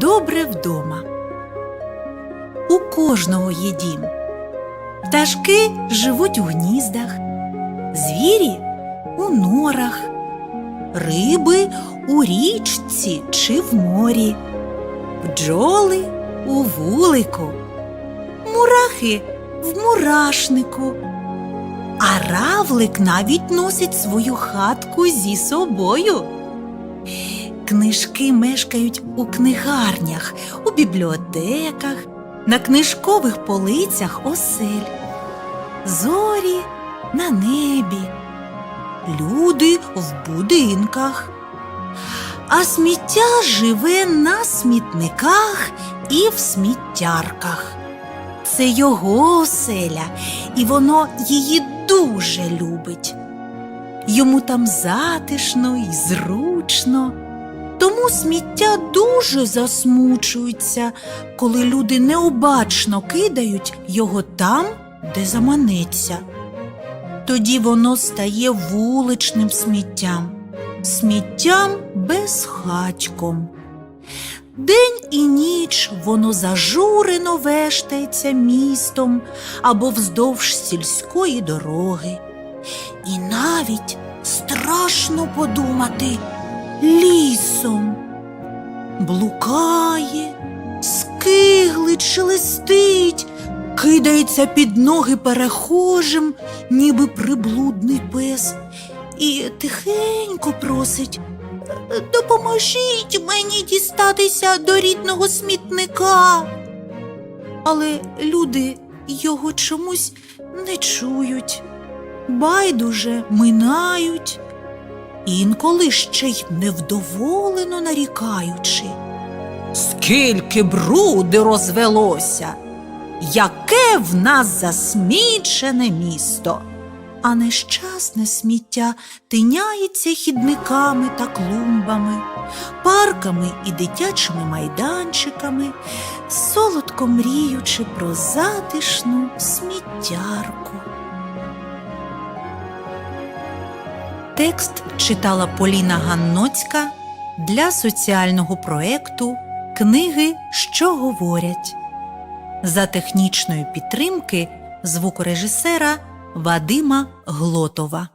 Добре вдома. У кожного є дім. Пташки живуть у гніздах, звірі у норах, риби у річці чи в морі, бджоли у вулику, мурахи в мурашнику. А равлик навіть носить свою хатку зі собою. Книжки мешкають у книгарнях, у бібліотеках, на книжкових полицях осель, зорі на небі, люди в будинках. А сміття живе на смітниках і в сміттярках. Це його оселя, і воно її дуже любить. Йому там затишно і зручно. Тому сміття дуже засмучується, коли люди необачно кидають його там, де заманеться. Тоді воно стає вуличним сміттям, сміттям безхатьком. День і ніч воно зажурено вештається містом або вздовж сільської дороги. І навіть страшно подумати лісом. Блукає, скиглить, шелестить, кидається під ноги перехожим, ніби приблудний пес, і тихенько просить Допоможіть мені дістатися до рідного смітника. Але люди його чомусь не чують, байдуже минають, інколи ще й невдоволено нарікаючи. Скільки бруди розвелося, яке в нас засмічене місто. А нещасне сміття тиняється хідниками та клумбами, парками і дитячими майданчиками, солодко мріючи про затишну сміттярку. Текст читала Поліна Ганноцька для соціального проекту Книги, що говорять за технічної підтримки звукорежисера Вадима Глотова.